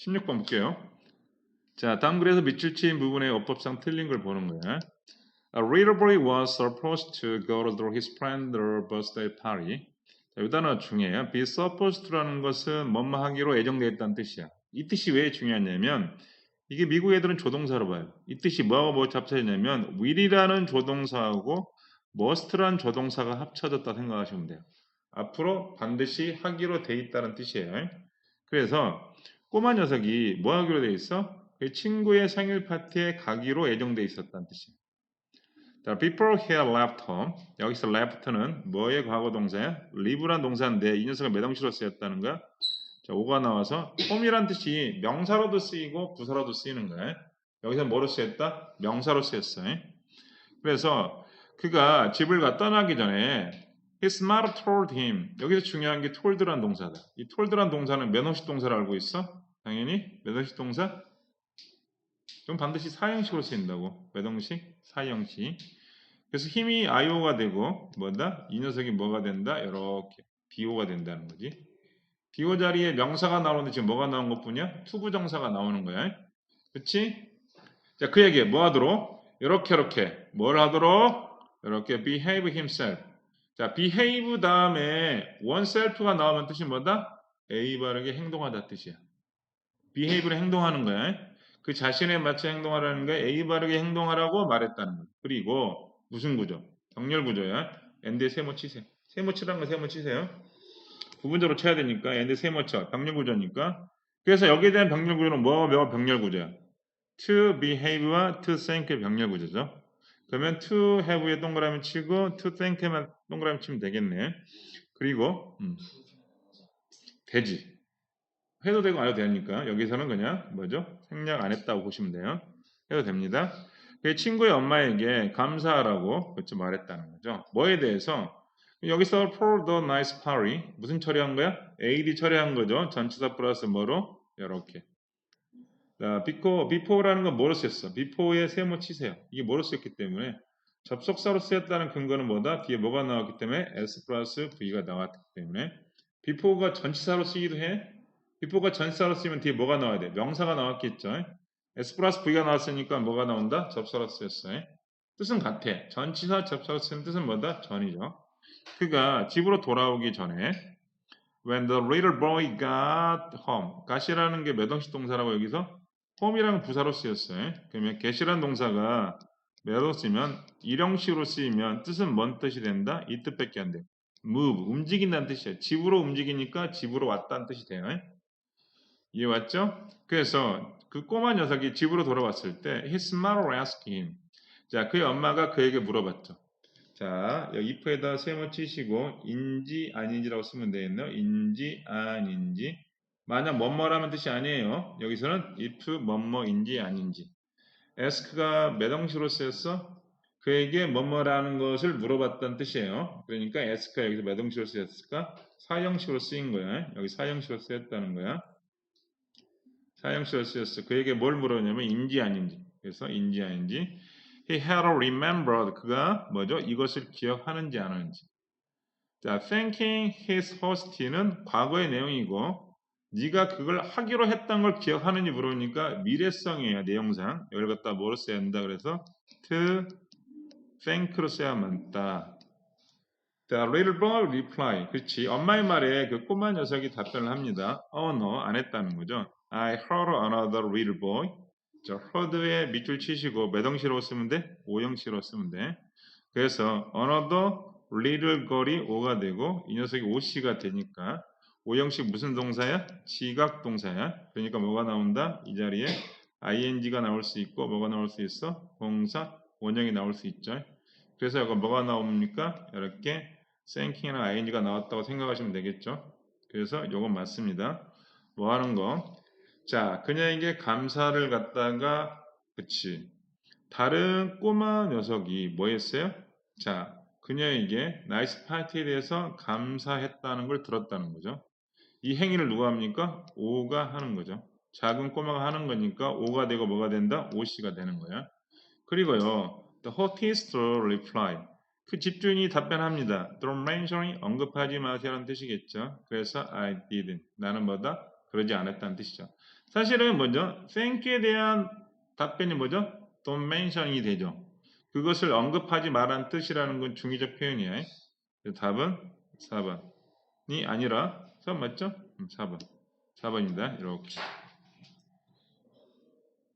16번 볼게요. 자, 다음 글에서 밑줄 치인 부분의 어법상 틀린 걸 보는 거야. A little boy was supposed to go to his friend's birthday party. 자, 이 단어 중요해요. be supposed to라는 것은 뭐뭐 하기로 예정되어 있다는 뜻이야. 이 뜻이 왜 중요하냐면 이게 미국 애들은 조동사로 봐요. 이 뜻이 뭐하고 뭐 합쳐졌냐면 will이라는 조동사하고 must라는 조동사가 합쳐졌다 생각하시면 돼요. 앞으로 반드시 하기로 돼 있다는 뜻이에요. 그래서 꼬마 녀석이 뭐 하기로 돼 있어? 그 친구의 생일 파티에 가기로 예정돼 있었다는 뜻이에요. 자, before he had left home. 여기서 left는 뭐의 과거 동사야? live란 동사인데 이 녀석은 매동시로 쓰였다는 거야. 자, 오가 나와서 home이란 뜻이 명사로도 쓰이고 부사로도 쓰이는 거야. 여기서 뭐로 쓰였다? 명사로 쓰였어요. 그래서 그가 집을 가 떠나기 전에 mother told him. 여기서 중요한 게 told란 동사다. 이 told란 동사는 매너식 동사를 알고 있어? 당연히 매너식 동사 좀 반드시 사형식으로 쓰인다고. 매동식, 사형식. 그래서 힘이 IO가 되고 뭐다? 이 녀석이 뭐가 된다? 이렇게 BO가 된다는 거지. BO 자리에 명사가 나오는데 지금 뭐가 나온 것뿐이야? 투부정사가 나오는 거야. 그치? 자, 그 얘기에 뭐 하도록? 이렇게 이렇게 뭘 하도록? 이렇게 behave himself. 자, behave 다음에 oneself가 나오면 뜻이 뭐다? A 바르게 행동하다 뜻이야. behave를 행동하는 거야. 그 자신에 맞춰 행동하라는 거야. A 바르게 행동하라고 말했다는 거야. 그리고 무슨 구조? 병렬 구조야. 엔드 세모 치세요. 세모 치라는 거 세모 치세요. 부분적으로 쳐야 되니까 엔드 세모 쳐. 병렬 구조니까. 그래서 여기에 대한 병렬 구조는 뭐, 뭐 병렬 구조야? to behave와 to think의 병렬 구조죠. 그러면 to have에 동그라미 치고 to think에만 동그라미 치면 되겠네. 그리고 음, 되지. 해도 되고 안 해도 되니까 여기서는 그냥 뭐죠? 생략 안 했다고 보시면 돼요. 해도 됩니다. 그 친구의 엄마에게 감사하라고 그렇죠 말했다는 거죠. 뭐에 대해서 여기서 for the nice party 무슨 처리한 거야? AD 처리한 거죠. 전치사 플러스 뭐로? 이렇게. 자, before, before라는 건 뭐로 쓰였어? before에 세모 치세요. 이게 뭐로 쓰였기 때문에 접속사로 쓰였다는 근거는 뭐다? 뒤에 뭐가 나왔기 때문에 s 플러스 v가 나왔기 때문에 before가 전치사로 쓰기도 해. before가 전치사로 쓰면 뒤에 뭐가 나와야 돼? 명사가 나왔겠죠. s 플러스 v가 나왔으니까 뭐가 나온다? 접사로 쓰였어요. 뜻은 같아. 전치사 접사로 쓰는 뜻은 뭐다? 전이죠. 그가 집으로 돌아오기 전에 when the little boy got home got이라는 게 매동식 동사라고 여기서 home이라는 부사로 쓰였어요. 그러면 get이라는 동사가 매로 쓰면 일형식으로 쓰이면 뜻은 뭔 뜻이 된다? 이 뜻밖에 안 돼. move 움직인다는 뜻이야. 집으로 움직이니까 집으로 왔다는 뜻이 돼요. 이해 왔죠? 그래서 그 꼬마 녀석이 집으로 돌아왔을 때 his mother asked him. 자, 그의 엄마가 그에게 물어봤죠. 자, 여기 if에다 세모 치시고 인지 아닌지라고 쓰면 되겠네요. 인지 아닌지. 만약 뭐뭐라는 뜻이 아니에요. 여기서는 if 뭐뭐인지 아닌지. ask가 매동식으로 쓰였어. 그에게 뭐뭐라는 것을 물어봤다는 뜻이에요. 그러니까 ask가 여기서 매동식으로 쓰였을까? 사형식으로 쓰인 거야. 여기 사형식으로 쓰였다는 거야. 사형식으로 쓰였어. 그에게 뭘 물었냐면 인지 아닌지. 그래서 인지 아닌지. He had remembered. 그가 뭐죠? 이것을 기억하는지 안 하는지. 자, thanking his host는 과거의 내용이고 네가 그걸 하기로 했던 걸 기억하는지 물으니까 미래성이에요. 내용상. 여기를 갖다 뭐로 써야 한다. 그래서 to thank로 써야만 한다. The little boy reply. 그렇지. 엄마의 말에 그 꼬마 녀석이 답변을 합니다. 어, 너안 했다는 거죠. I heard another little boy. 저 heard에 밑줄 치시고 매동시로 쓰면 돼. 오형시로 쓰면 돼. 그래서 another little girl이 오가 되고 이 녀석이 오씨가 되니까 오형식 무슨 동사야? 지각 동사야. 그러니까 뭐가 나온다? 이 자리에 ing가 나올 수 있고 뭐가 나올 수 있어? 동사 원형이 나올 수 있죠. 그래서 이거 뭐가 나옵니까? 이렇게 thanking이나 ing가 나왔다고 생각하시면 되겠죠. 그래서 이건 맞습니다. 뭐 하는 거? 자, 그녀에게 감사를 갖다가 그치. 다른 꼬마 녀석이 뭐 했어요? 자, 그녀에게 나이스 파티에 대해서 감사했다는 걸 들었다는 거죠. 이 행위를 누가 합니까? 오가 하는 거죠. 작은 꼬마가 하는 거니까 오가 되고 뭐가 된다? 오씨가 되는 거야. 그리고요. The hotister replied. 그 집주인이 답변합니다. Don't mention이 언급하지 마세요라는 뜻이겠죠. 그래서 I didn't. 나는 뭐다? 그러지 않았다는 뜻이죠. 사실은 먼저 thank you에 대한 답변이 뭐죠? Don't mention이 되죠. 그것을 언급하지 말라는 뜻이라는 건 중의적 표현이에요. 답은 4번이 아니라 3 맞죠? 음, 4번. 4번입니다. 이렇게.